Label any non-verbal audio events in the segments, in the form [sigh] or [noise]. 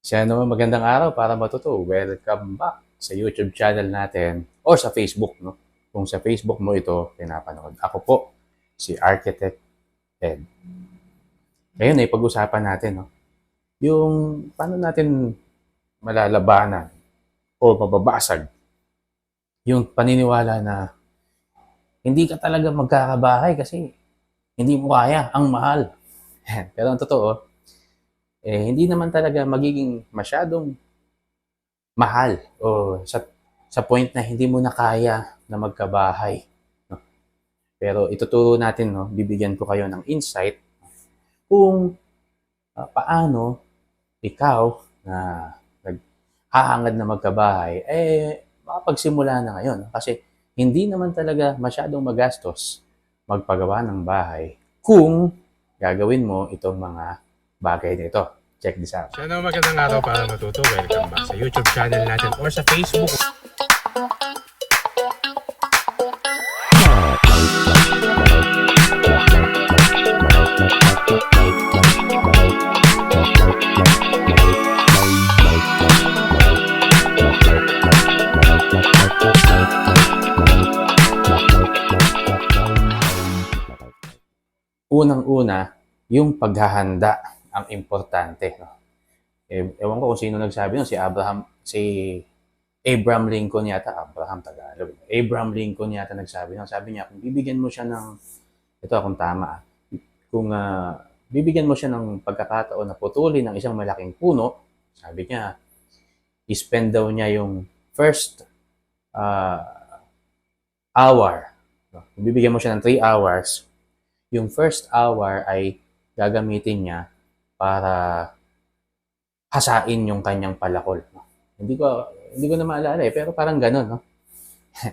Siya naman magandang araw para matuto. Welcome back sa YouTube channel natin or sa Facebook, no? Kung sa Facebook mo ito pinapanood. Ako po, si Architect Ed. Ngayon ay pag-usapan natin, no? Yung paano natin malalabanan o mababasag yung paniniwala na hindi ka talaga magkakabahay kasi hindi mo kaya, ang mahal. [laughs] Pero ang totoo, eh, hindi naman talaga magiging masyadong mahal o sa, sa point na hindi mo na kaya na magkabahay. No? Pero ituturo natin, no, bibigyan ko kayo ng insight kung ah, paano ikaw na naghahangad na magkabahay, eh, makapagsimula na ngayon. Kasi hindi naman talaga masyadong magastos magpagawa ng bahay kung gagawin mo itong mga bagay nito. Check this out. So, ano magandang araw para matuto. Welcome back sa YouTube channel natin or sa Facebook. Unang-una, yung paghahanda ang importante. No? Eh, ewan ko kung sino nagsabi nun, si Abraham, si Abraham Lincoln yata, Abraham Tagalog. Abraham Lincoln yata nagsabi nun. Sabi niya, kung bibigyan mo siya ng, ito akong tama, ah, kung ah, bibigyan mo siya ng pagkakataon na putulin ng isang malaking puno, sabi niya, i-spend daw niya yung first ah, hour. No? Kung bibigyan mo siya ng 3 hours, yung first hour ay gagamitin niya para hasain yung kanyang palakol. No? Hindi ko hindi ko na maalala eh, pero parang ganun, no? [laughs]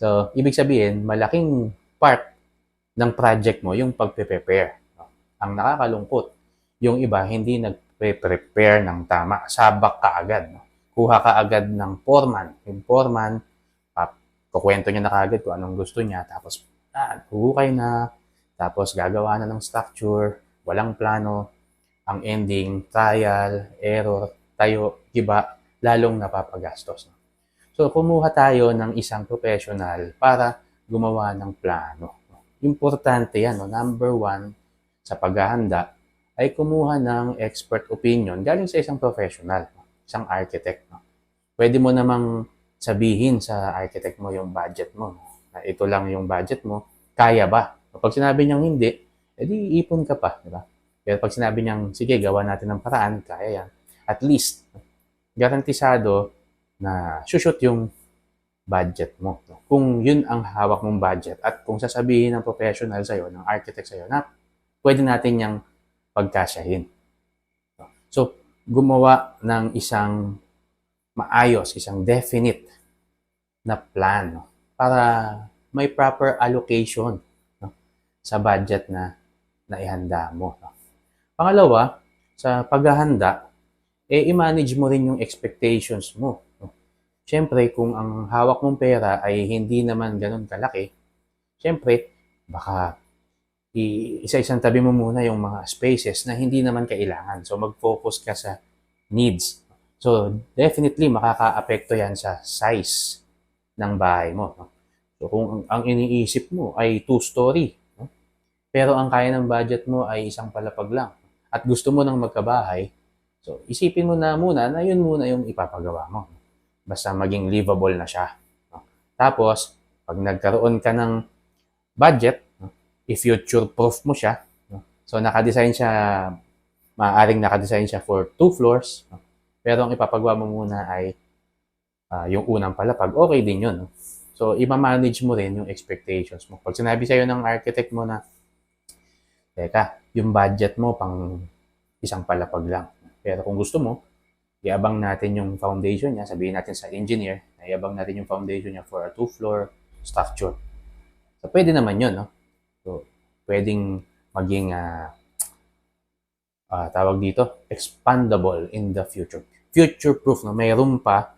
so, ibig sabihin, malaking part ng project mo yung pagpe-prepare. No? Ang nakakalungkot, yung iba hindi nagpe-prepare ng tama. Sabak ka agad. No? Kuha ka agad ng foreman. Yung foreman, kukwento niya na kaagad kung anong gusto niya. Tapos, ah, huhukay na. Tapos, gagawa na ng structure. Walang plano. Ang ending, trial, error, tayo, iba, lalong napapagastos. So, kumuha tayo ng isang professional para gumawa ng plano. no? Importante yan. No? Number one, sa paghahanda, ay kumuha ng expert opinion galing sa isang professional, isang architect. No? Pwede mo namang sabihin sa architect mo yung budget mo. no? Na ito lang yung budget mo, kaya ba? Kapag sinabi niyang hindi, edi ipon ka pa, di ba? Pero pag sinabi niyang, sige, gawa natin ng paraan, kaya yan. At least, garantisado na shoot yung budget mo. Kung yun ang hawak mong budget at kung sasabihin ng professional sa'yo, ng architect sa'yo, na pwede natin niyang pagkasyahin. So, gumawa ng isang maayos, isang definite na plan no? para may proper allocation no? sa budget na naihanda mo. No? Pangalawa, sa paghahanda, eh, i-manage mo rin yung expectations mo. Siyempre, kung ang hawak mong pera ay hindi naman ganun kalaki, siyempre, baka isa-isang tabi mo muna yung mga spaces na hindi naman kailangan. So, mag-focus ka sa needs. So, definitely, makaka-apekto yan sa size ng bahay mo. So, kung ang, iniisip mo ay two-story, pero ang kaya ng budget mo ay isang palapag lang, at gusto mo nang magkabahay, so isipin mo na muna na yun muna yung ipapagawa mo. Basta maging livable na siya. Tapos, pag nagkaroon ka ng budget, no? i-future-proof mo siya. no? So, nakadesign siya, maaaring nakadesign siya for two floors. Pero ang ipapagawa mo muna ay ah, yung unang palapag. Okay din yun. No? So, i-manage mo rin yung expectations mo. Pag sinabi sa'yo ng architect mo na, teka, yung budget mo pang isang palapag lang. Pero kung gusto mo, iabang natin yung foundation niya, sabihin natin sa engineer, na iabang natin yung foundation niya for a two-floor structure. So, pwede naman yun, no? So, pwedeng maging, ah, ah, tawag dito, expandable in the future. Future-proof, no? May room pa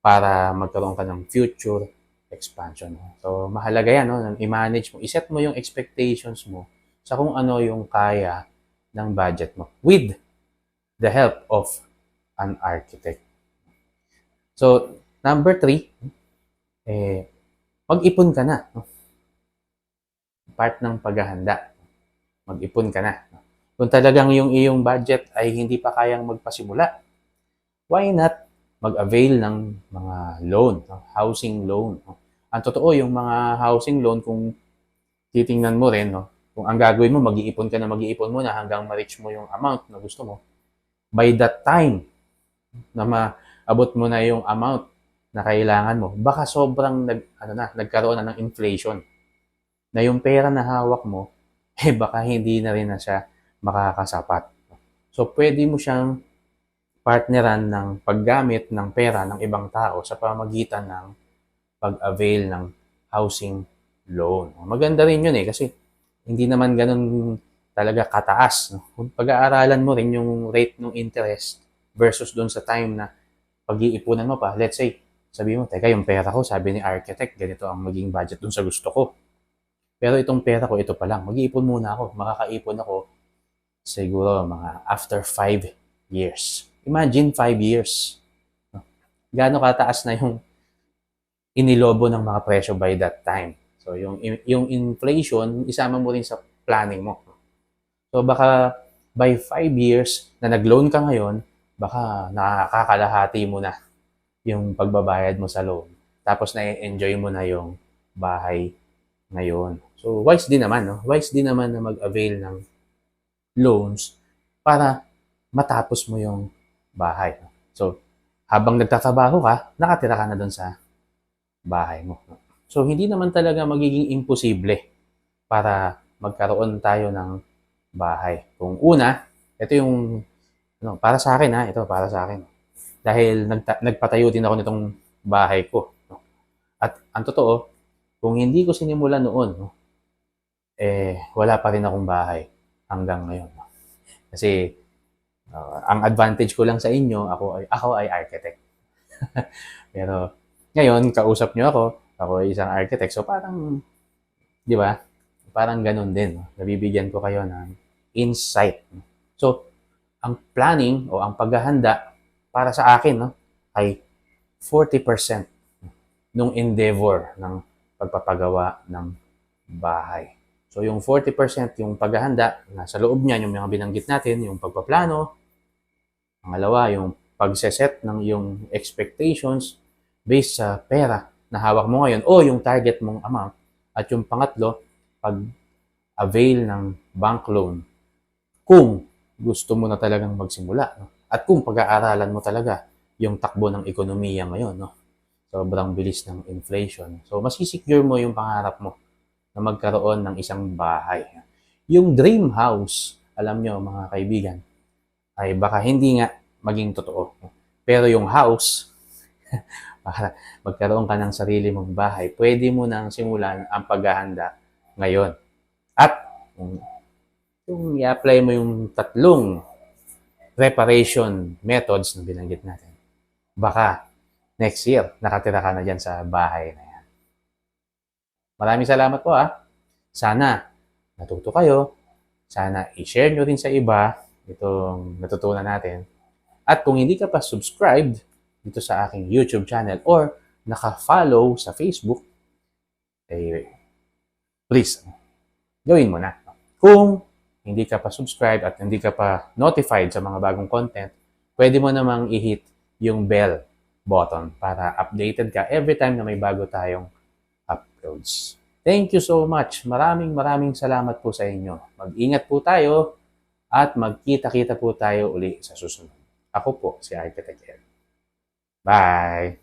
para magkaroon ka ng future expansion. So, mahalaga yan, no? I-manage mo, iset mo yung expectations mo sa kung ano yung kaya ng budget mo with the help of an architect. So, number three, eh, mag-ipon ka na. Part ng paghahanda. Mag-ipon ka na. Kung talagang yung iyong budget ay hindi pa kayang magpasimula, why not mag-avail ng mga loan, housing loan. Ang totoo, yung mga housing loan, kung titingnan mo rin, no? Kung ang gagawin mo, mag-iipon ka na mag-iipon mo na hanggang ma-reach mo yung amount na gusto mo, by that time na maabot mo na yung amount na kailangan mo, baka sobrang nag, ano na, nagkaroon na ng inflation. Na yung pera na hawak mo, [laughs] eh baka hindi na rin na siya makakasapat. So, pwede mo siyang partneran ng paggamit ng pera ng ibang tao sa pamagitan ng pag-avail ng housing loan. Maganda rin yun eh kasi hindi naman ganun talaga kataas. No? Pag-aaralan mo rin yung rate ng interest versus doon sa time na pag-iipunan mo pa, let's say, sabi mo, teka, yung pera ko, sabi ni architect, ganito ang maging budget doon sa gusto ko. Pero itong pera ko, ito pa lang. Mag-iipon muna ako. Makakaipon ako siguro mga after 5 years. Imagine 5 years. No? Gaano kataas na yung inilobo ng mga presyo by that time. So, yung, yung inflation, isama mo rin sa planning mo. So, baka by 5 years na nag-loan ka ngayon, baka nakakalahati mo na yung pagbabayad mo sa loan. Tapos na-enjoy mo na yung bahay ngayon. So, wise din naman, no? Wise din naman na mag-avail ng loans para matapos mo yung bahay. So, habang nagtatrabaho ka, nakatira ka na doon sa bahay mo. no? So, hindi naman talaga magiging imposible para magkaroon tayo ng bahay. Kung una, ito yung, ano, para sa akin ha, ito para sa akin. Dahil nagta- nagpatayo din ako nitong bahay ko. At ang totoo, kung hindi ko sinimulan noon, no, eh, wala pa rin akong bahay hanggang ngayon. Kasi, uh, ang advantage ko lang sa inyo, ako ay, ako ay architect. [laughs] Pero, ngayon, kausap nyo ako, ako ay isang architect. So, parang, di ba? Parang ganun din. Nabibigyan ko kayo ng insight. So, ang planning o ang paghahanda para sa akin no, ay 40% nung endeavor ng pagpapagawa ng bahay. So, yung 40% yung paghahanda, nasa loob niyan yung mga binanggit natin, yung pagpaplano, pangalawa, yung pagseset ng yung expectations based sa pera na hawak mo ngayon o yung target mong amount. At yung pangatlo, pag-avail ng bank loan kung gusto mo na talagang magsimula. No? At kung pag-aaralan mo talaga yung takbo ng ekonomiya ngayon, no? sobrang bilis ng inflation. So, masisecure mo yung pangarap mo na magkaroon ng isang bahay. Yung dream house, alam nyo mga kaibigan, ay baka hindi nga maging totoo. Pero yung house, [laughs] para magkaroon ka ng sarili mong bahay, pwede mo nang simulan ang paghahanda ngayon. At kung, kung i-apply mo yung tatlong preparation methods na binanggit natin, baka next year, nakatira ka na dyan sa bahay na yan. Maraming salamat po ah. Sana natuto kayo. Sana i-share nyo rin sa iba itong natutunan natin. At kung hindi ka pa subscribed dito sa aking YouTube channel or naka-follow sa Facebook, eh, please, gawin mo na. Kung hindi ka pa subscribe at hindi ka pa notified sa mga bagong content, pwede mo namang i-hit yung bell button para updated ka every time na may bago tayong uploads. Thank you so much. Maraming maraming salamat po sa inyo. Mag-ingat po tayo at magkita-kita po tayo uli sa susunod. Ako po si Architect Ed. Bye!